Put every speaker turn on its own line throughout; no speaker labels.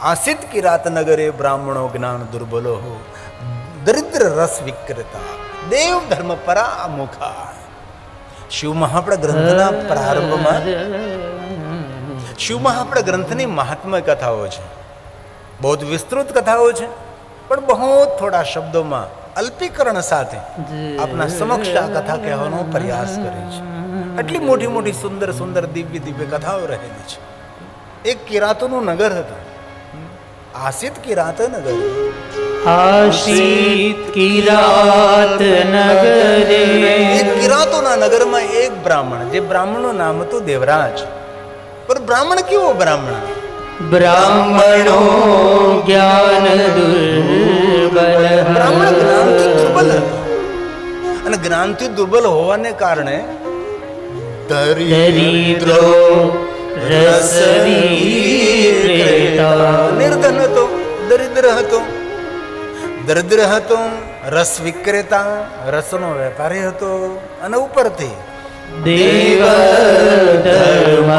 આસિત કિરાત નગરે બ્રાહ્મણો જ્ઞાન દુર્બલો હો દરિદ્ર રસ વિક્રેતા દેવ ધર્મ પરા મુખા શિવ મહાપ્રદ ગ્રંથના પ્રારંભમાં શિવ મહાપ્રદ ગ્રંથની મહાત્મય કથાઓ છે બહુ વિસ્તૃત કથાઓ છે પણ બહુ થોડા શબ્દોમાં અલ્પીકરણ સાથે આપના સમક્ષ આ કથા કહેવાનો પ્રયાસ કરે છે આટલી મોટી મોટી સુંદર સુંદર દિવ્ય દિવ્ય કથાઓ રહેલી છે એક કિરાતોનું નગર હતું આસિત કિરાત નગર
આશિત કિરાત નગરે
એક કિરાતોના નગરમાં એક બ્રાહ્મણ જે બ્રાહ્મણનું નામ હતું દેવરાજ પણ બ્રાહ્મણ કેવો બ્રાહ્મણ
બ્રાહ્મણો જ્ઞાન દુર્બલ
બ્રાહ્મણ જ્ઞાનથી દુર્બલ હતો અને જ્ઞાનથી દુર્બલ હોવાને કારણે
દરિદ્રો
નિર્ધન હતો દરિદ્ર હતો દરિદ્ર હતો રસ વિક્રેતા રસનો વેપારી હતો અને ઉપરથી
દેવ ધર્મ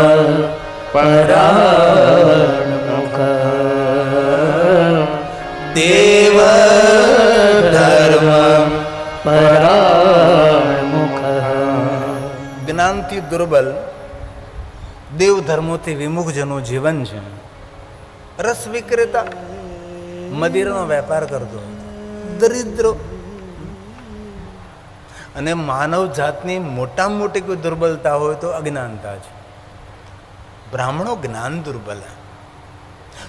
દેવ ધર્મ જ્ઞાનથી દુર્બલ દેવ ધર્મોથી વિમુખ જેનું જીવન છે. રસ વિક્રેતા મદિરાનો વેપાર કરતો દરિદ્ર. અને માનવ જાતની મોટામાં મોટી કોઈ દુર્બલતા હોય તો અજ્ઞાનતા છે. બ્રાહ્મણો જ્ઞાન દુર્બલ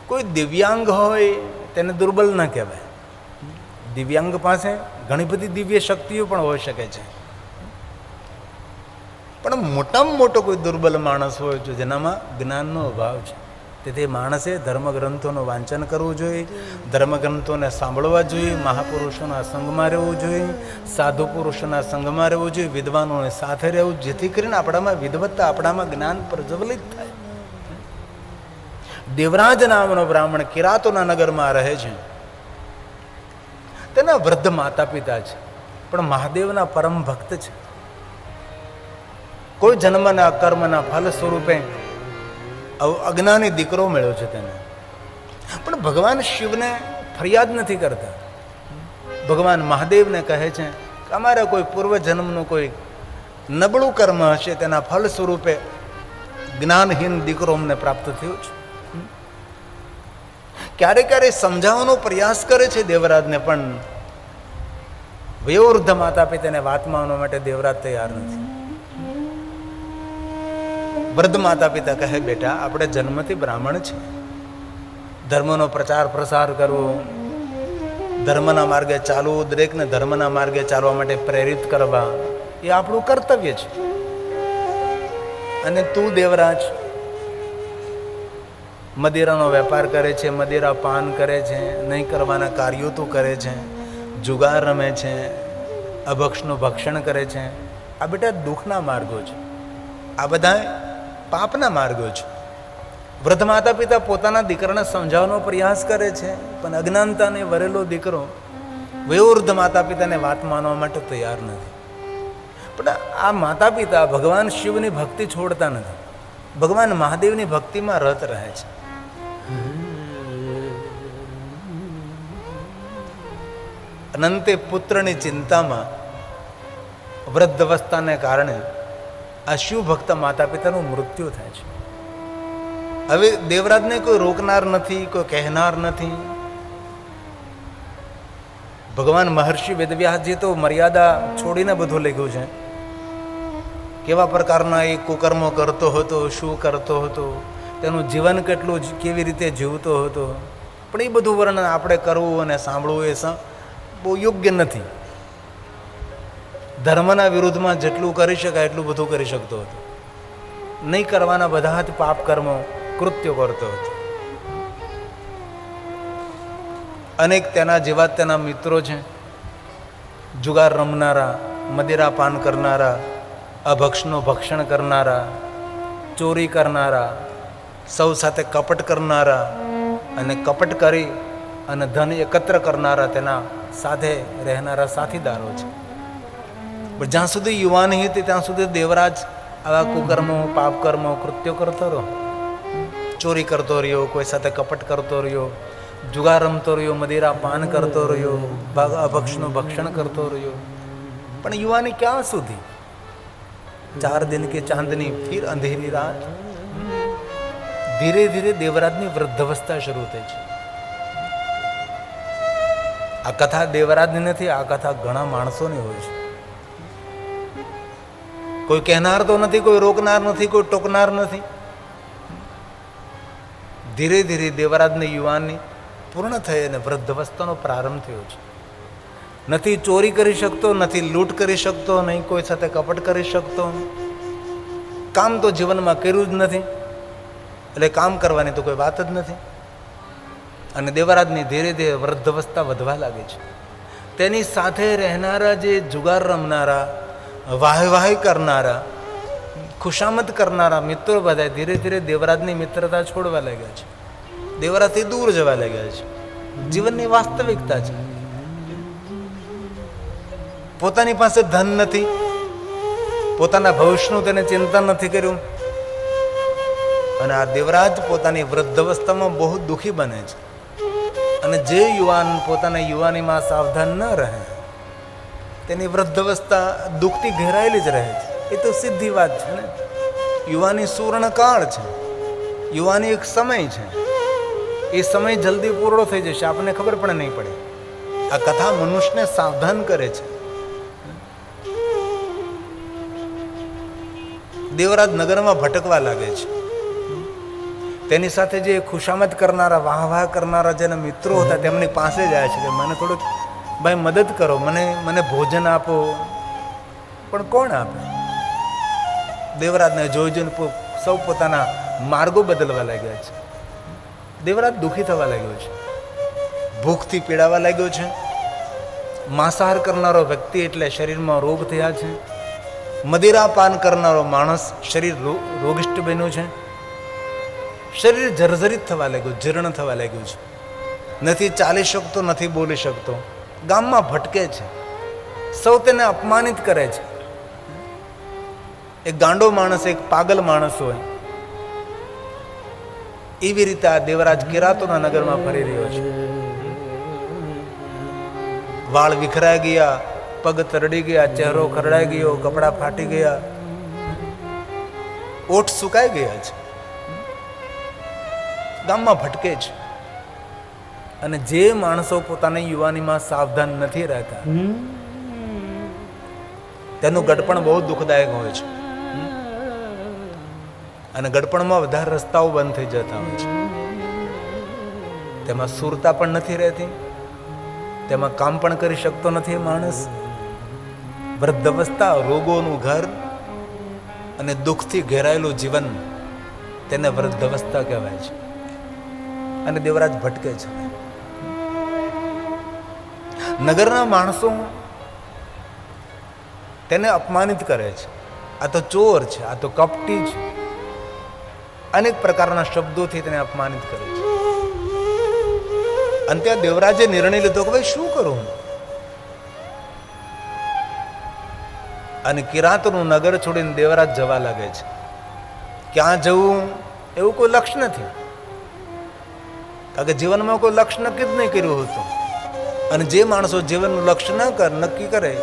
કોઈ દિવ્યાંગ હોય તેને દુર્બલ ન કહેવાય. દિવ્યાંગ પાસે ઘણી બધી દિવ્ય શક્તિઓ પણ હોઈ શકે છે. પણ મોટામાં મોટો કોઈ દુર્બલ માણસ હોય છે જેનામાં જ્ઞાનનો અભાવ છે. તેથી માણસે ધર્મગ્રંથોનું વાંચન કરવું જોઈએ, ધર્મગ્રંથોને સાંભળવા જોઈએ, મહાપુરુષોના સંગમાં રહેવું જોઈએ, સાધુ પુરુષોના સંગમાં રહેવું જોઈએ, વિદ્વાનોને સાથે રહેવું, જેથી કરીને આપણામાં વિદવત્તા આપણામાં જ્ઞાન પ્રજ્વલિત થાય. દેવરાજ નામનો બ્રાહ્મણ કિરાતોના નગરમાં રહે છે. તેના વૃદ્ધ માતા પિતા છે. પણ મહાદેવના પરમ ભક્ત છે. કોઈ જન્મના કર્મના ફલ સ્વરૂપે અજ્ઞાની દીકરો મળ્યો છે તેને. પણ ભગવાન શિવને ફરિયાદ નથી કરતા. ભગવાન મહાદેવને કહે છે કે અમારા કોઈ પૂર્વ જન્મનું કોઈ નબળું કર્મ હશે તેના ફલ સ્વરૂપે જ્ઞાનહીન દીકરો અમને પ્રાપ્ત થયો છે. ક્યારે ક્યારે સમજાવવાનો પ્રયાસ કરે છે દેવરાજને પણ વયોવૃદ્ધ માતા પિતાને વાત માનવા માટે દેવરાજ તૈયાર નથી. વૃદ્ધ માતા પિતા કહે, બેટા, આપણે જન્મથી બ્રાહ્મણ છે ધર્મનો પ્રચાર પ્રસાર કરવો, ધર્મના માર્ગે ચાલવું, દરેકને ધર્મના માર્ગે ચાલવા માટે પ્રેરિત કરવા, એ આપણું કર્તવ્ય છે. અને તું દેવરાજ, મદિરાનો વેપાર કરે છે, મદિરા પાન કરે છે, નહીં કરવાના કાર્યો તું કરે છે, જુગાર રમે છે, અભક્ષનું ભક્ષણ કરે છે. આ બેટા દુઃખના માર્ગો છે. આ બધા પાપના માર્ગો છે. વૃદ્ધ માતા પિતા પોતાના દીકરાને સમજાવવાનો પ્રયાસ કરે છે, પણ અજ્ઞાનતાને વરેલો દીકરો વયોવૃદ્ધ માતા પિતાને વાત માનવા માટે તૈયાર નથી. પણ આ માતા પિતા ભગવાન શિવની ભક્તિ છોડતા નથી. ભગવાન મહાદેવની ભક્તિમાં રત રહે છે. અનંતે પુત્રની ચિંતામાં વૃદ્ધ અવસ્થાને કારણે આ શિવ માતા પિતાનું મૃત્યુ થાય છે. હવે દેવરાજને કોઈ રોકનાર નથી, કોઈ કહેનાર નથી. ભગવાન મહર્ષિ વેદવ્યાસજી તો મર્યાદા છોડીને બધું લખ્યું છે. કેવા પ્રકારના એ કુકર્મો કરતો હતો, શું કરતો હતો, તેનું જીવન કેટલું કેવી રીતે જીવતો હતો. પણ એ બધું વર્ણન આપણે કરવું અને સાંભળવું એ બહુ યોગ્ય નથી. ધર્મના વિરુદ્ધમાં જેટલું કરી શકાય એટલું બધું કરી શકતો હતો. નહીં કરવાના બધા જ પાપ કર્મો કૃત્યો કરતો હતો. અનેક તેના જેવા તેના મિત્રો છે. જુગાર રમનારા, મદિરા પાન કરનારા, અભક્ષનું ભક્ષણ કરનારા, ચોરી કરનારા, સૌ સાથે કપટ કરનારા અને કપટ કરી અને ધન એકત્ર કરનારા તેના સાથે રહેનારા સાથીદારો છે. પણ જ્યાં સુધી યુવાની હતી ત્યાં સુધી દેવરાજ આવા કુકર્મો પાપ કર્મો કૃત્યો કરતો રહ્યો. ચોરી કરતો રહ્યો, કોઈ સાથે કપટ કરતો રહ્યો, જુગાર રમતો રહ્યો, મદિરા પાન કરતો રહ્યો અભક્ષનું ભક્ષણ કરતો રહ્યો. પણ યુવાની ક્યાં સુધી? ચાર દિન કે ચાંદની, ફિર અંધેરી રાત. ધીરે ધીરે દેવરાજની વૃદ્ધાવસ્થા શરૂ થઈ છે. આ કથા દેવરાજની નથી, આ કથા ઘણા માણસોની હોય છે. કોઈ કહેનાર તો નથી, કોઈ રોકનાર નથી, કોઈ ટોકનાર નથી. ધીરે ધીરે દેવરાજની યુવાનની પૂર્ણ થઈ અને વૃદ્ધવસ્થાનો પ્રારંભ થયો છે. નથી ચોરી કરી શકતો, નથી લૂંટ કરી શકતો, નહીં કોઈ સાથે કપટ કરી શકતો. કામ તો જીવનમાં કર્યું જ નથી. એટલે કામ કરવાની તો કોઈ વાત જ નથી. અને દેવરાજની ધીરે ધીરે વૃદ્ધવસ્થા વધવા લાગે છે. તેની સાથે રહેનારા જે જુગાર રમનારા વાહ વાહ કરનારા, ખુશામત કરનારા મિત્રો બધા ધીરે ધીરે દેવરાજની મિત્રતા છોડવા લાગ્યા છે. દેવરાજથી દૂર જવા લાગ્યા છે. જીવનની વાસ્તવિકતા છે. પોતાની પાસે ધન નથી. પોતાના ભવિષ્યનું તેને ચિંતા નથી કર્યું. અને આ દેવરાજ પોતાની વૃદ્ધ અવસ્થામાં બહુ દુઃખી બને છે. અને જે યુવાન પોતાના યુવાનીમાં સાવધાન ન રહે. તેની વૃદ્ધાવસ્થા દુઃખથી ઘેરાયેલી જ રહે છે. એ તો સીધી વાત છે ને? યુવાની સુવર્ણકાળ છે. યુવાની એક સમય છે. એ સમય જલ્દી પૂરો થઈ જશે, આપણને ખબર પણ નહીં પડે. આ કથા મનુષ્યને સાવધાન કરે છે. દેવરાજ નગરમાં ભટકવા લાગે છે. તેની સાથે જે ખુશામત કરનારા, વાહ વાહ કરનારા જેના મિત્રો હતા, તેમની પાસે જાય છે. કે મને થોડુંક ભાઈ, મદદ કરો, મને મને ભોજન આપો. પણ કોણ આપે? દેવરાજને જોઈ જોઈને સૌ પોતાના માર્ગો બદલવા લાગ્યા છે. દેવરાજ દુઃખી થવા લાગ્યો છે. ભૂખથી પીડાવા લાગ્યો છે. માંસાહાર કરનારો વ્યક્તિ એટલે શરીરમાં રોગ થયા છે. મદિરા પાન કરનારો માણસ શરીર રોગિષ્ટ બન્યું છે. શરીર જર્જરિત થવા લાગ્યું, જીર્ણ થવા લાગ્યું છે. નથી ચાલી શકતો, નથી બોલી શકતો. ગામમાં ભટકે છે. સૌ તેને અપમાનિત કરે છે. એક ગાંડો માણસ, એક પાગલ માણસ હોય. એવી રીતે આ દેવરાજ કિરાતોના નગરમાં ફરી રહ્યો છે. વાળ વિખરાઈ ગયા, પગ તરડી ગયા, ચહેરો ખરડાઈ ગયો, કપડાં ફાટી ગયા. ઓઠ સુકાઈ ગયા છે. ગામમાં ભટકે છે. અને જે માણસો પોતાની યુવાનીમાં સાવધાન નથી રહેતા, તેનું ગડપણ બહુ દુઃખદાયક હોય છે. અને ગડપણમાં વધારે રસ્તાઓ બંધ થઈ જતા હોય છે. તેમાં સુરતા પણ નથી રહેતી, તેમાં કામ પણ કરી શકતો નથી માણસ માણસ. વૃદ્ધાવસ્થા રોગોનું ઘર અને દુઃખથી ઘેરાયેલું જીવન તેને વૃદ્ધાવસ્થા કહેવાય છે. અને દેવરાજ ભટકે છે. નગરના માણસો તેને અપમાનિત કરે છે. આ તો ચોર છે, આ તો કપટી છે. અનેક પ્રકારના શબ્દોથી તેને અપમાનિત કરે છે. અને ત્યાં દેવરાજે નિર્ણય લીધો કે ભાઈ શું કરું અને કિરાતનું નગર છોડીને દેવરાજ જવા લાગે છે. ક્યાં જવું? એવું કોઈ લક્ષ્ય નથી. કારણ કે જીવનમાં કોઈ લક્ષ્ય નક્કી જ નહીં કર્યું હતું. અને જે માણસો જીવનનું લક્ષ્ય ન કર, નક્કી કરે,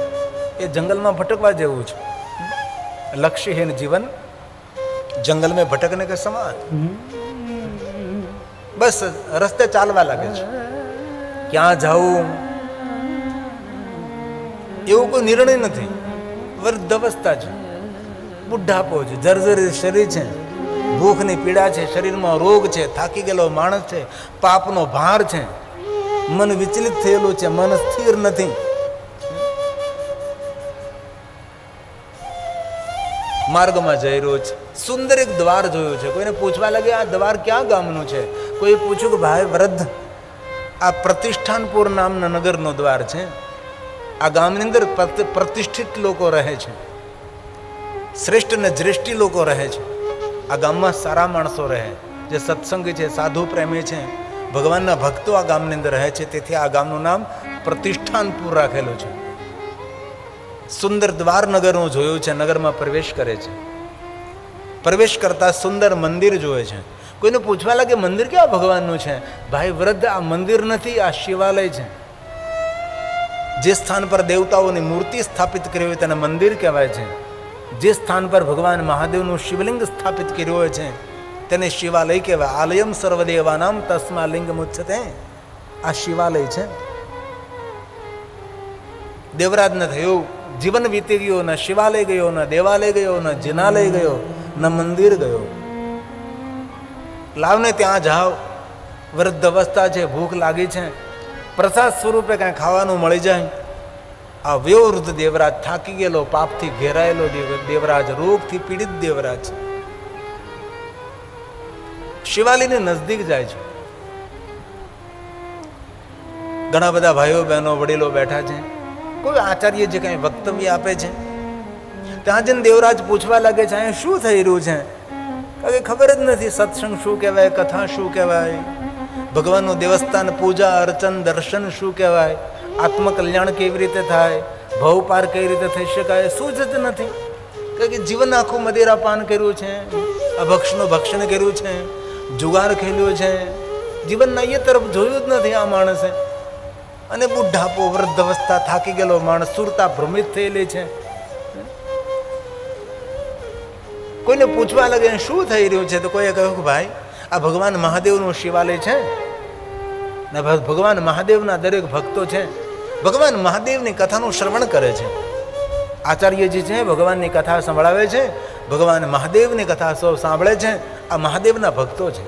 એ જંગલમાં ભટકવા જેવું છે. લક્ષ્યહીન જીવન જંગલ મેં ભટકને કે સમાન? બસ રસ્તે ચાલવા લાગે છે. ક્યાં જવું એવો કોઈ નિર્ણય નથી. વૃદ્ધ અવસ્થા છે. બુઢાપો છે, જર્જરી શરીર છે. ભૂખની પીડા છે, શરીરમાં રોગ છે, થાકી ગયેલો માણસ છે, પાપનો ભાર છે. મન વિચલિત થયેલું છે, મન સ્થિર નથી. માર્ગમાં જઈ રહ્યો છે. સુંદર એક દ્વાર જોયું છે. કોઈને પૂછવા લાગે, આ દ્વાર ક્યાં ગામનું છે? કોઈ પૂછ્યું કે, ભાઈ વૃદ્ધ આ પ્રતિષ્ઠાનપુર નામના નગરનો દ્વાર છે. આ ગામની અંદર પ્રતિ- પ્રતિષ્ઠિત લોકો રહે છે. શ્રેષ્ઠ અને જ્રેષ્ઠી લોકો રહે છે. આ ગામમાં સારા માણસો રહે. જે સત્સંગી છે, સાધુ પ્રેમી છે. ભગવાનના ભક્તો આ ગામની અંદર રહે છે. તેથી આ ગામનું નામ પ્રતિષ્ઠાનપુર રાખેલું છે. સુંદર દ્વાર નગરનું જોયું છે, નગરમાં પ્રવેશ કરે છે. પ્રવેશ કરતા સુંદર મંદિર જોવે છે. કોઈને પૂછવા લાગે, મંદિર કેવા ભગવાનનું છે? ભાઈ, વૃદ્ધ, આ મંદિર નથી, આ શિવાલય છે. જે સ્થાન પર દેવતાઓની મૂર્તિ સ્થાપિત કરી હોય તેને મંદિર કહેવાય છે. જે સ્થાન પર ભગવાન મહાદેવનું શિવલિંગ સ્થાપિત કર્યું હોય છે. તેને શિવાલય કહેવાય. આલયમ સર્વદેવાનામ તસ્મા લિંગ મુચ્છતે આ શિવાલય છે. દેવરાજ ન થયું, જીવન વીતી ગયું, ન શિવાલય ગયો, ન દેવાલય ગયો, ન જિનાલય ગયો, ન મંદિર ગયો. લાવને ત્યાં જાઓ. વૃદ્ધ અવસ્થા છે, ભૂખ લાગી છે. પ્રસાદ સ્વરૂપે કાંઈ ખાવાનું મળી જાય. આ વયોવૃદ્ધ દેવરાજ થાકી ગયેલો, પાપથી ઘેરાયેલો દેવ- દેવરાજ, રોગથી પીડિત દેવરાજ શિવાલીની નજદીક જાય છે. ઘણા બધા ભાઈઓ, બહેનો, વડીલો બેઠા છે. કોઈ આચાર્ય જે કંઈ વક્તવ્ય આપે છે? ત્યાં જઈને દેવરાજ પૂછવા લાગે છે અહીંયા શું થઈ રહ્યું છે? કારણ કે ખબર જ નથી, સત્સંગ શું કહેવાય? કથા શું કહેવાય? ભગવાનનું દેવસ્થાન, પૂજા, અર્ચન, દર્શન શું કહેવાય? આત્મકલ્યાણ કેવી રીતે થાય? ભવ પાર કઈ રીતે થઈ શકાય? શું જ નથી. કારણ કે જીવન આખું મદિરા પાન કર્યું છે અભક્ષનું ભક્ષણ કર્યું છે. જુગાર ખેલ્યો છે. જીવનના એ તરફ જોયું જ નથી આ માણસે. અને બુઢાપો વૃદ્ધ અવસ્થા થાકી ગયેલો માણસ સુરતા ભ્રમિત થયેલી છે. કોઈને પૂછવા લાગે શું થઈ રહ્યું છે તો કોઈએ કહ્યું કે ભાઈ, આ ભગવાન મહાદેવનું શિવાલય છે. ને ભગવાન મહાદેવના દરેક ભક્તો છે. ભગવાન મહાદેવની કથાનું શ્રવણ કરે છે. આચાર્યજી છે, ભગવાનની કથા સંભળાવે છે. ભગવાન મહાદેવની કથા સૌ સાંભળે છે. આ મહાદેવના ભક્તો છે.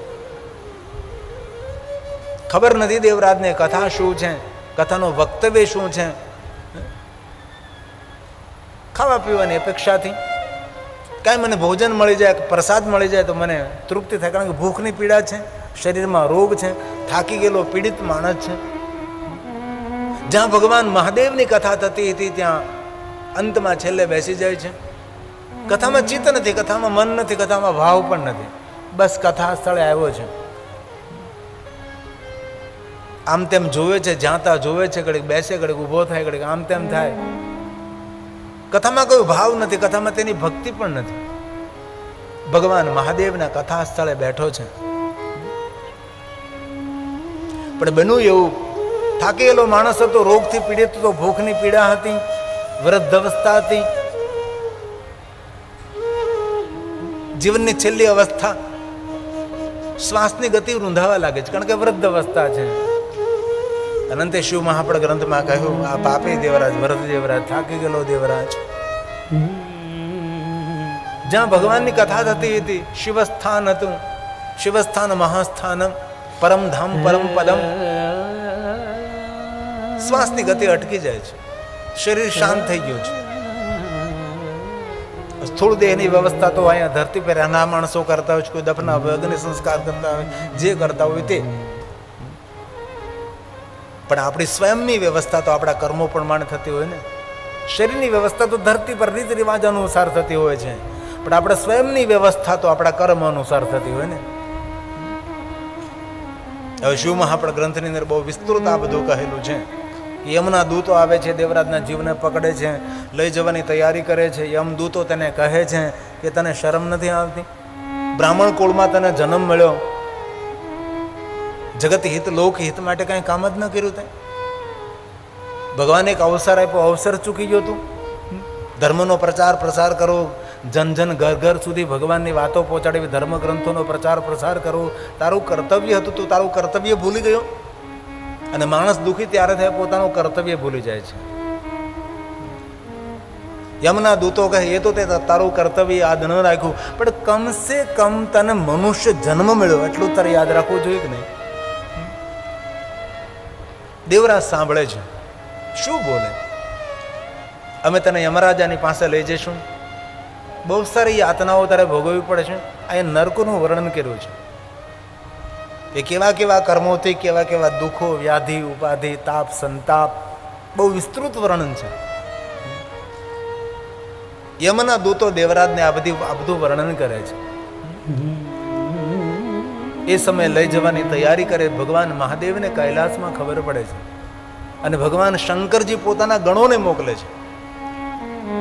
ખબર નથી દેવરાજને કથા શું છે, કથાનું વક્તવ્ય શું છે? ખાવા પીવાની અપેક્ષાથી. કાંઈ મને ભોજન મળી જાય પ્રસાદ મળી જાય તો મને તૃપ્તિ થાય, કારણ કે ભૂખની પીડા છે, શરીરમાં રોગ છે, થાકી ગયેલો પીડિત માણસ છે. જ્યાં ભગવાન મહાદેવની કથા થતી હતી, ત્યાં અંતમાં છેલ્લે બેસી જાય છે. કથામાં ચિત્ત નથી, કથામાં મન નથી, કથામાં ભાવ પણ નથી. બસ કથા સ્થળે આવ્યો છે. આમ તેમ જોવે છે જ્યાં ત્યાં જોવે છે ઘડીક બેસે ઘડીક ઊભો થાય ઘડીક આમ તેમ થાય. કથામાં કોઈ ભાવ નથી, કથામાં તેની ભક્તિ પણ નથી. ભગવાન મહાદેવના કથા સ્થળે બેઠો છે. પણ બન્યું એવું, થાકેલો માણસ હતો, રોગથી પીડિત હતો, ભૂખની પીડા હતી, વૃદ્ધ અવસ્થા હતી. જીવનની છેલ્લી અવસ્થા શ્વાસની ગતિ રૂંધાવા લાગે છે, કારણ કે વૃદ્ધ અવસ્થા છે. અનંતે શિવ મહાપડ ગ્રંથમાં કહ્યું, આ પાપી દેવરાજ વરદ દેવરાજ, થાકી ગયેલો દેવરાજ. જ્યાં ભગવાનની કથા થતી હતી, શિવસ્થાન હતું. શિવસ્થાન મહાસ્થાન પરમધામ પરમ પદમ. શ્વાસની ગતિ અટકી જાય છે. શરીર શાંત થઈ ગયું છે. સ્થૂળ દેહની વ્યવસ્થા તો અહીંયા ધરતી પર નાના માણસો કરતા હોય છે, કોઈ દફના હોય અગ્નિ સંસ્કાર કરતા હોય, જે કરતા હોય તે. પણ આપણી સ્વયંની વ્યવસ્થા તો આપણા કર્મો પ્રમાણે થતી હોય ને. શરીરની વ્યવસ્થા તો ધરતી પર રીત રિવાજ અનુસાર થતી હોય છે. પણ આપણે સ્વયંની વ્યવસ્થા તો આપણા કર્મ અનુસાર થતી હોય ને. હવે શિવમાં આપણા ગ્રંથની અંદર બહુ વિસ્તૃત આ બધું કહેલું છે? યમના દૂતો આવે છે, દેવરાજના જીવને પકડે છે, લઈ જવાની તૈયારી કરે છે. યમ દૂતો તેને કહે છે કે તને શરમ નથી આવતી? બ્રાહ્મણ કુળમાં તને જન્મ મળ્યો. જગત હિત, લોક હિત માટે કાંઈ કામ જ ન કર્યું તે? ભગવાને એક અવસર આપ્યો, અવસર ચૂકી ગયો તું? ધર્મનો પ્રચાર, પ્રસાર કરો. જન જન ઘર ઘર સુધી ભગવાનની વાતો પહોંચાડવી ધર્મ ગ્રંથોનો પ્રચાર, પ્રસાર કરવો તારું કર્તવ્ય હતું તું, તારું કર્તવ્ય ભૂલી ગયો. અને માણસ દુઃખી ત્યારે થાય, પોતાનું કર્તવ્ય ભૂલી જાય છે. યમના દૂતો કહે, એ તો તે તારું કર્તવ્ય યાદ ન રાખ્યું, પણ કમસે કમ તને મનુષ્ય જન્મ મળ્યો, એટલું તારે યાદ રાખવું જોઈએ કે નહીં? દેવરાજ સાંભળે છે. શું બોલે? અમે તને યમરાજાની પાસે લઈ જઈશું. બહુ સારી યાતનાઓ તારે ભોગવવી પડે છે અહીંયા નર્કનું વર્ણન કર્યું છે. કે કેવા કેવા કર્મોથી, કેવા કેવા દુઃખો, વ્યાધિ, ઉપાધિ, તાપ, સંતાપ, બહુ વિસ્તૃત વર્ણન છે. યમના દૂતો દેવરાજને આ બધી, આ બધું વર્ણન કરે છે. એ સમયે લઈ જવાની તૈયારી કરે, ભગવાન મહાદેવને કૈલાસમાં ખબર પડે છે. અને ભગવાન શંકરજી પોતાના ગણોને મોકલે છે.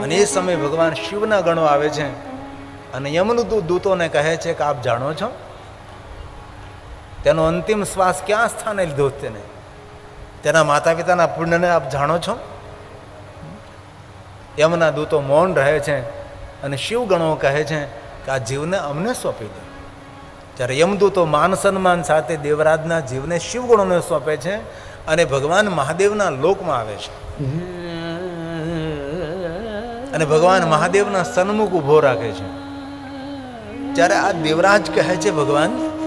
અને એ સમયે ભગવાન શિવના ગણો આવે છે. અને યમનું દૂતોને કહે છે કે આપ જાણો છો? તેનો અંતિમ શ્વાસ ક્યાં સ્થાને લીધો તેને? તેના માતા પિતાના પુણ્યને આપ જાણો છો? એમના દૂતો મૌન રહે છે અને શિવગણો કહે છે કે આ જીવને અમને સોંપી દો. જ્યારે યમદૂતો માન સન્માન સાથે દેવરાજના જીવને શિવગણોને સોંપે છે અને ભગવાન મહાદેવના લોકમાં આવે છે. અને ભગવાન મહાદેવના સન્મુખ ઊભો રાખે છે. ત્યારે આ દેવરાજ કહે છે ભગવાન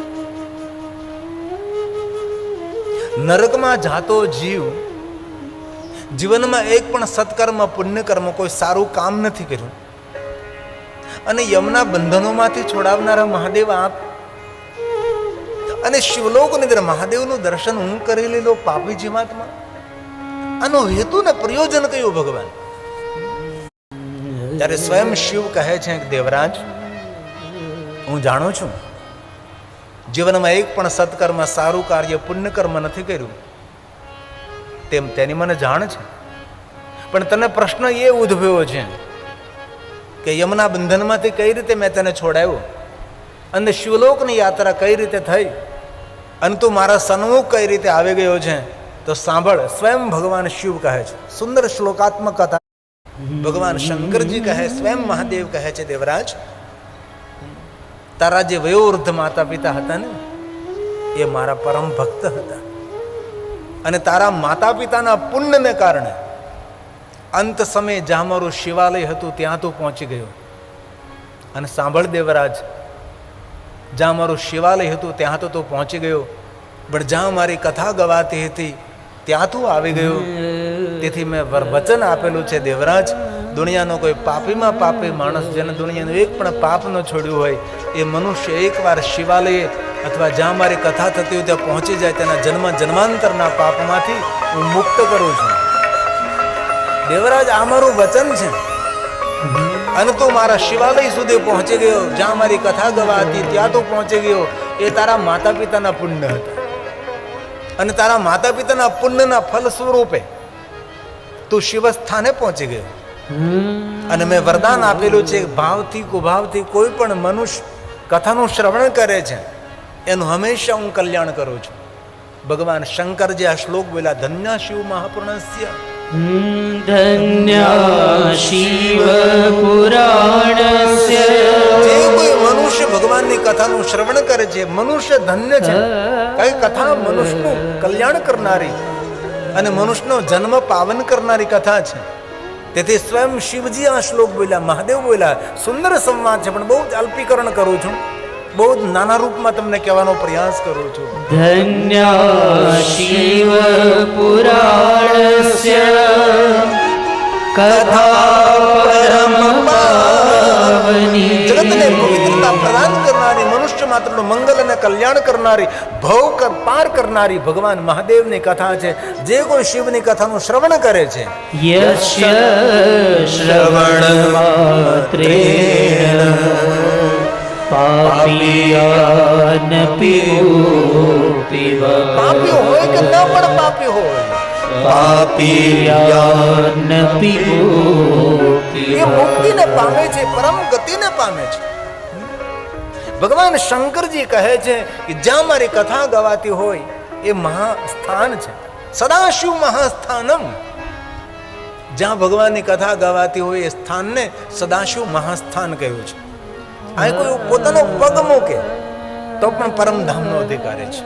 નરકમાં જાતો જીવ જીવનમાં એક પણ સત્કર્મ, પુણ્યકર્મ કોઈ સારું કામ નથી કર્યું. અને યમના બંધનોમાંથી છોડાવનારા મહાદેવ આપ અને શિવલોકની અંદર મહાદેવનું દર્શન હું કરી લીધો પાપી જીવાત્મા. આનો હેતુ ને પ્રયોજન કયું ભગવાન? ત્યારે સ્વયં શિવ કહે છે દેવરાજ, હું જાણું છું જીવનમાં એક પણ સત્કર્મ, સારું કાર્ય, પુણ્યકર્મ નથી કર્યું. તેમ તેની મને જાણ છે. પણ તને પ્રશ્ન એ ઉદ્ભવ્યો છે કે યમના બંધનમાંથી કઈ રીતે મેં તને છોડાવ્યો અને શિવલોકની યાત્રા કઈ રીતે થઈ? અને તું મારા સન્મુખ કઈ રીતે આવી ગયો છે? તો સાંભળ, સ્વયં ભગવાન શિવ કહે છે. સુંદર શ્લોકાત્મક કથા. ભગવાન શંકરજી કહે, સ્વયં મહાદેવ કહે છે, દેવરાજ તારા જે વયોવૃદ્ધ માતા પિતા હતા ને એ મારા પરમ ભક્ત હતા. અને તારા માતા પિતાના પુણ્યને કારણે અંત સમયે જ્યાં મારું શિવાલય હતું ત્યાં તું પહોંચી ગયો. અને સાંભળ દેવરાજ જ્યાં મારું શિવાલય હતું ત્યાં તો તું પહોંચી ગયો. પણ જ્યાં મારી કથા ગવાતી હતી ત્યાં તું આવી ગયો. તેથી મેં વરવચન આપેલું છે દેવરાજ. દુનિયાનો કોઈ પાપીમાં પાપી માણસ જેને દુનિયાનું એક પણ પાપ ન છોડ્યું હોય, એ મનુષ્ય એકવાર શિવાલયે અથવા જ્યાં મારી કથા થતી હોય ત્યાં પહોંચી જાય તેના જન્મ જન્માંતરના પાપમાંથી હું મુક્ત કરું છું. દેવરાજ, આ મારું વચન છે. અને તું મારા શિવાલય સુધી પહોંચી ગયો, જ્યાં મારી કથા ગવા હતી ત્યાં તું પહોંચી ગયો. એ તારા માતા પિતાના પુણ્ય હતા. અને તારા માતા પિતાના પુણ્યના ફલ સ્વરૂપે તું શિવસ્થાને પહોંચી ગયો. અને મેં વરદાન આપેલું છે ભાવથી કુભાવથી કોઈ પણ મનુષ્ય કથાનું શ્રવણ કરે છે એનું હંમેશા હું કલ્યાણ કરું છું. ભગવાન શંકરજી આ શ્લોક બોલ્યા ધન્ય શિવ મહાપુરણસ્ય.
ધન્ય શિવ પુરાણસ્ય.
જે કોઈ મનુષ્ય ભગવાનની કથાનું શ્રવણ કરે છે મનુષ્ય ધન્ય છે. કઈ કથા મનુષ્યનું કલ્યાણ કરનારી અને મનુષ્યનો જન્મ પાવન કરનારી કથા છે. તેથી સ્વયં શિવજી આ શ્લોક બોલ્યા મહાદેવ બોલ્યા સુંદર સંવાદ છે પણ બહુ જ અલ્પીકરણ કરું છું. બહુ જ નાના રૂપમાં તમને કહેવાનો પ્રયાસ કરું છું.
ધન્ય શિવ પુરાણસ્ય કથા પરમ પાવની.
જગતને મનુષ્ય માત્રનું મંગલ અને કલ્યાણ કરનારી ભવ પાર કરનારી ભગવાન મહાદેવની કથા છે. જે કોઈ શિવની કથાનું શ્રવણ કરે છે.
શ્રવણ શ્રવણમાત્રેણ પાપિયાન પીવો
પાપી હોય કે ન પણ પાપી હોય?
પાપિયાન પીવો
એ મુક્તિને પામે છે પરમ ગતિને પામે છે. ભગવાન શંકરજી કહે છે કે જ્યાં મારી કથા ગવાતી હોય એ મહાસ્થાન છે. સદાશિવ મહાસ્થાનમ. જ્યાં ભગવાનની કથા ગવાતી હોય એ સ્થાનને સદાશિવ મહાસ્થાન કહ્યું છે. અહીં કોઈ પોતાનો પગ મૂકે તો પણ પરમધામનો અધિકારી છે.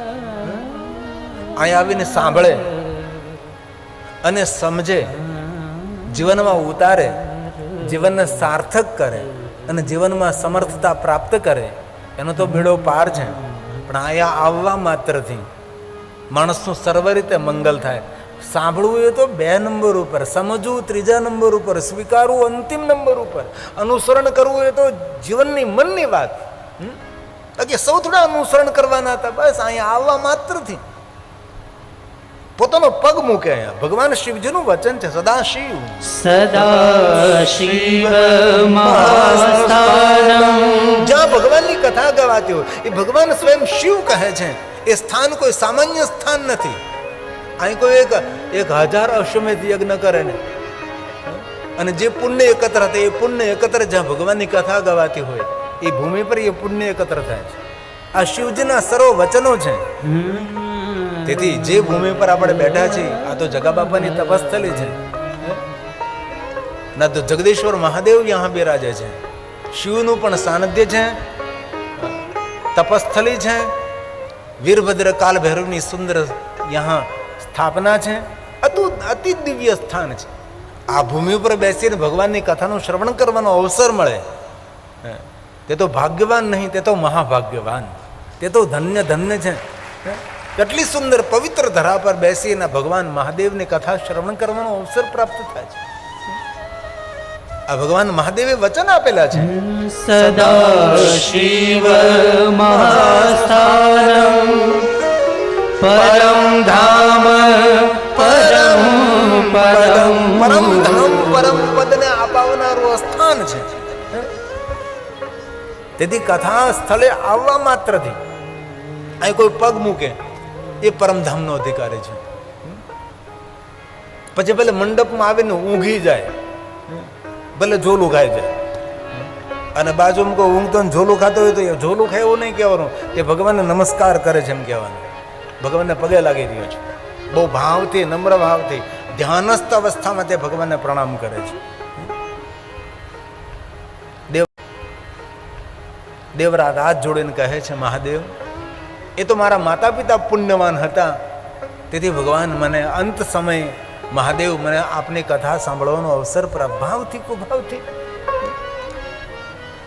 અહીં આવીને સાંભળે અને સમજે, જીવનમાં ઉતારે, જીવનને સાર્થક કરે અને જીવનમાં સમર્થતા પ્રાપ્ત કરે એનો તો ભેડો પાર છે. પણ અહીંયા આવવા માત્રથી માણસનું સર્વ રીતે મંગલ થાય. સાંભળવું એ તો બે નંબર ઉપર, સમજવું ત્રીજા નંબર ઉપર, સ્વીકારવું અંતિમ નંબર ઉપર. અનુસરણ કરવું એ તો જીવનની મનની વાત? બાકી સૌ થોડા અનુસરણ કરવાના હતા, બસ અહીંયા આવવા માત્રથી. પોતાનો પગ મૂકે અહીંયા. ભગવાન શિવજીનું વચન છે સદા શિવ
શિવ
જ્યાં ભગવાનની કથા ગવાતી હોય એ ભગવાન સ્વયં શિવ કહે છે. એ સ્થાન કોઈ સામાન્ય સ્થાન નથી. અહીં કોઈ એક એક હજાર અશ્વમેધ યજ્ઞ કરે ને. અને જે પુણ્ય એકત્ર થાય એ પુણ્ય એકત્ર જ્યાં ભગવાનની કથા ગવાતી હોય એ ભૂમિ પર એ પુણ્ય એકત્ર થાય છે. આ શિવજીના સર્વ વચનો છે તેથી જે ભૂમિ પર આપણે બેઠા છીએ, આ તો જગા બાપાની તપસ્થલી છે. ના તો જગદીશ્વર મહાદેવ યહાં બિરાજે છે. શિવનું પણ સાનિધ્ય છે. તપસ્થલી છે. વીરભદ્ર કાલ ભૈરવની સુંદર યહાં સ્થાપના છે. અતુ અતિ દિવ્ય સ્થાન છે. આ ભૂમિ ઉપર બેસીને ભગવાનની કથાનું શ્રવણ કરવાનો અવસર મળે. તે તો ભાગ્યવાન નહીં, તે તો મહાભાગ્યવાન. તે તો ધન્ય ધન્ય છે. કેટલી સુંદર પવિત્ર ધરા પર બેસીને ભગવાન મહાદેવની કથા શ્રવણ કરવાનો અવસર પ્રાપ્ત થાય છે. આ ભગવાન મહાદેવે વચન આપેલા છે.
સદા શિવ મહાસ્થાનમ. પરમ ધામ પરમ પરમ.
પરમ ધામ પરમ પદને અપાવનારું સ્થાન છે. તેથી કથા સ્થળે આવવા માત્રથી અહીં કોઈ પગ મૂકે. એ પરમધામનો અધિકારી છે. પછી ભલે મંડપમાં આવીને ઊંઘી જાય, ભલે ઝોલું ખાઈ જાય, અને બાજુમાં કોઈ ઊંઘતો ઝોલું ખાતો હોય તો એ ઝોલું ખાય એવું નહીં કહેવાનું. એ ભગવાનને નમસ્કાર કરે છે એમ કહેવાનું. ભગવાનને પગે લાગી રહ્યો છે. બહુ ભાવથી, નમ્ર ભાવથી, ધ્યાનસ્થ અવસ્થામાં તે ભગવાનને પ્રણામ કરે છે. દેવ રાત જોડીને કહે છે, મહાદેવ એ તો મારા માતા પિતા પુણ્યવાન હતા. તેથી ભગવાન મને અંત સમયે મહાદેવ મને આપની કથા સાંભળવાનો અવસર પ્રભાવથી, કુભાવથી.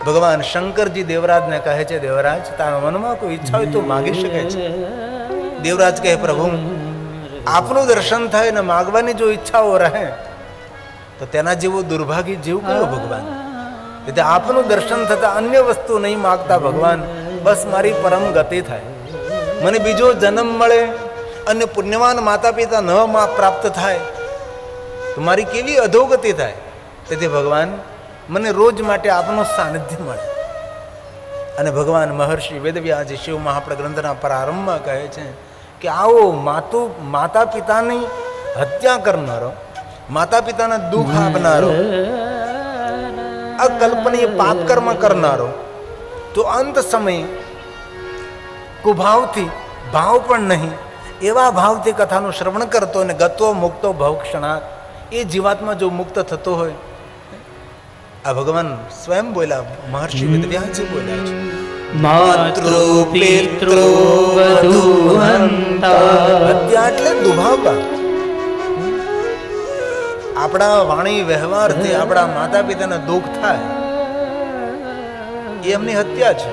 ભગવાન શંકરજી દેવરાજને કહે છે, દેવરાજ, તારા મનમાં કોઈ ઈચ્છા હોય તો માગી શકે છે. દેવરાજ કહે, પ્રભુ, આપનું દર્શન થાય ને માગવાની જો ઈચ્છાઓ રહે, તો તેના જેવું દુર્ભાગ્ય જીવ કયો ભગવાન? એટલે આપનું દર્શન થતા અન્ય વસ્તુ નહીં માગતા ભગવાન. બસ મારી પરમ ગતિ થાય. મને બીજો જન્મ મળે અને પુણ્યવાન માતા પિતા ન પ્રાપ્ત થાય, તો મારી કેવી અધોગતિ થાય? તેથી ભગવાન, મને રોજ માટે આપનું સાનિધ્ય મળે. અને ભગવાન મહર્ષિ વેદવ્યાસ શિવ મહાપ્ર ગ્રંથના પ્રારંભમાં કહે છે કે આવો માતુ માતા પિતાની હત્યા કરનારો માતા પિતાને દુઃખ આપનારો, અકલ્પનીય પાપ કર્મ કરનારો, તો અંત સમયે કુભાવથી ભાવ પણ નહીં. એવા ભાવથી કથાનું શ્રવણ કરતો અને ગતો મુક્તો ભવક્ષણાત એ જીવાત્મા જો મુક્ત થતો હોય આ ભગવાન સ્વયં બોલ્યા મહર્ષિ વિદ્યાજી બોલ્યા છે.
માતૃ પિતૃ
એટલે દુભાવતા આપણા વાણી વ્યવહારથી આપણા માતા પિતાને દુઃખ થાય એ એમની હત્યા છે.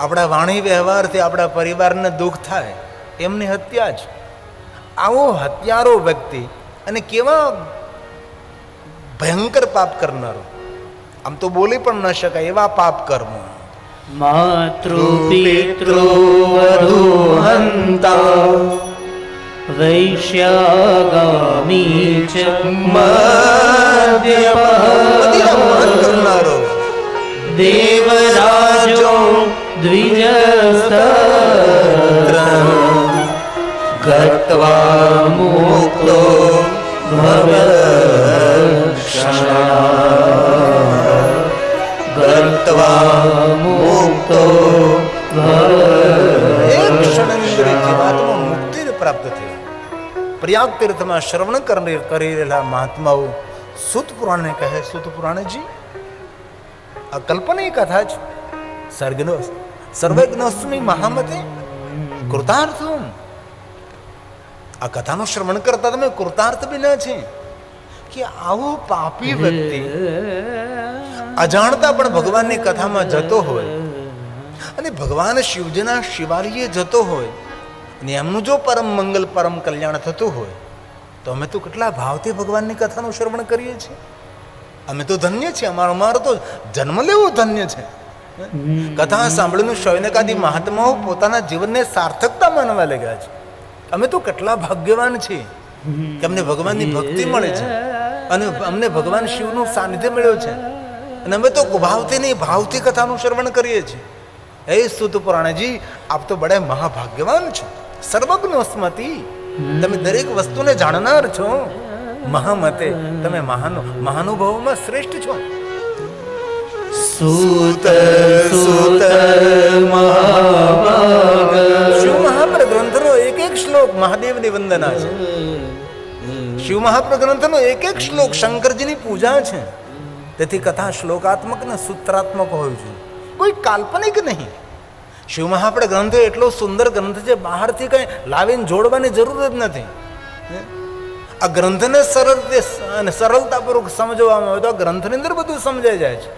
આપણા વાણી વ્યવહારથી આપણા પરિવારને દુઃખ થાય એમની હત્યા જ. આવો હત્યારો વ્યક્તિ અને કેવા ભયંકર પાપ કરનારો. આમ તો બોલી પણ ન શકાય એવા પાપ કર્મો.
માતૃ પિતૃ વધુહંતા વૈશ્યાગામી ચ
પતિને અપમાન
ગત્વા મુક્તો ગત્વા મુક્તો
પ્રયાગ તીર્થમાં શ્રવણ કરી રહેલા મહાત્માઓ સુત પુરાણને કહે સુત પુરાણજી આ કલ્પના કથા છે સર્ગનો સર્વજ્ઞોસ્મી મહામતે કૃતાર્થમ આ કથાનું શ્રવણ કરતા તમે કૃતાર્થ બી ન છે કે આવો પાપી વ્યક્તિ અજાણતા પણ ભગવાનની કથામાં જતો હોય અને ભગવાન શિવજીના શિવાલયે જતો હોય અને એમનું જો પરમ મંગલ પરમ કલ્યાણ થતું હોય તો અમે તો કેટલા ભાવથી ભગવાનની કથાનું શ્રવણ કરીએ છીએ. અમે તો ધન્ય છીએ અમારો અમારો તો જન્મ લેવો ધન્ય છે. કથા સાંભળીને શૌનકાદી મહાત્માઓ પોતાના જીવનને સાર્થકતા માનવા લાગ્યા છે. અમે તો કેટલા ભાગ્યવાન છીએ કે અમને ભગવાનની ભક્તિ મળે છે અને અમને ભગવાન શિવનું સાનિધ્ય મળ્યો છે. અને અમે તો ભાવથી નહીં ભાવથી કથાનું શ્રવણ કરીએ છીએ. એ સુત પુરાણજી આપ તો બડા મહાભાગ્યવાન છો. સર્વજ્ઞ સ્મતિ તમે દરેક વસ્તુને જાણનાર છો. મહામતે તમે મહાન મહાનુભાવોમાં શ્રેષ્ઠ છો.
સુત સુત
ગ્રંથનો એક શ્લોક મહાદેવની વંદના છે શિવ મહાપ્રગ્રંથનો એક એક શ્લોક શંકરજીની પૂજા છે તેથી કથા શ્લોકાત્મક ને સૂત્રાત્મક હોવી જોઈએ કોઈ કાલ્પનિક નહીં શિવ મહાપ્રદ ગ્રંથ એટલો સુંદર ગ્રંથ છે બહારથી કંઈ લાવીને જોડવાની જરૂર જ નથી આ ગ્રંથને સરળ અને સરળતાપૂર્વક સમજવામાં આવે તો આ ગ્રંથની અંદર બધું સમજાઈ જાય છે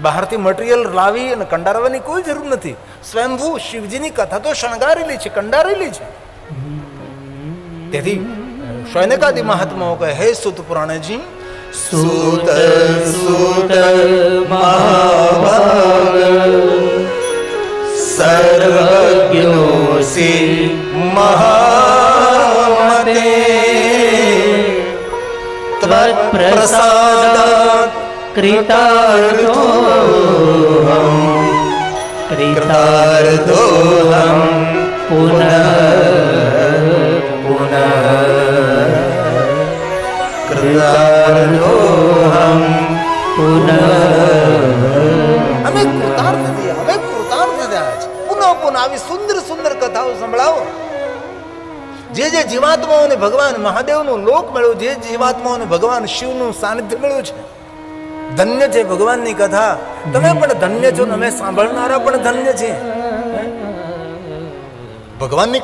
બહારથી મટીરિયલ લાવી અને કંડારવાની કોઈ જરૂર નથી સ્વયંભૂ શિવજીની કથા તો શણગારેલી છે કંડારેલી છે તેથી શૈનકાદી મહાત્માઓ કહે, હે સુત પુરાણજી
સુત સુત મહાભાગ સર્વજ્ઞોસી
મહામતે.
ત્વત્પ્રસાદાત કૃતાર્થો કૃતાર્થો પુનઃ કૃતાર્થોહમ પુનઃ.
અમે કૃતાર્થ થયા અમે કૃતાર્થ થયા છે. પુનઃ પુનઃ, આવી સુંદર સુંદર કથાઓ સંભળાવો. જે જે જીવાત્માઓને ભગવાન મહાદેવનું લોક મળ્યું, જે જીવાત્માઓને ભગવાન શિવનું સાનિધ્ય મળ્યું છે. ધન્ય છે ભગવાનની કથા. તમે પણ ધન્ય છો તમે સાંભળનારા પણ ધન્ય છે ભગવાનની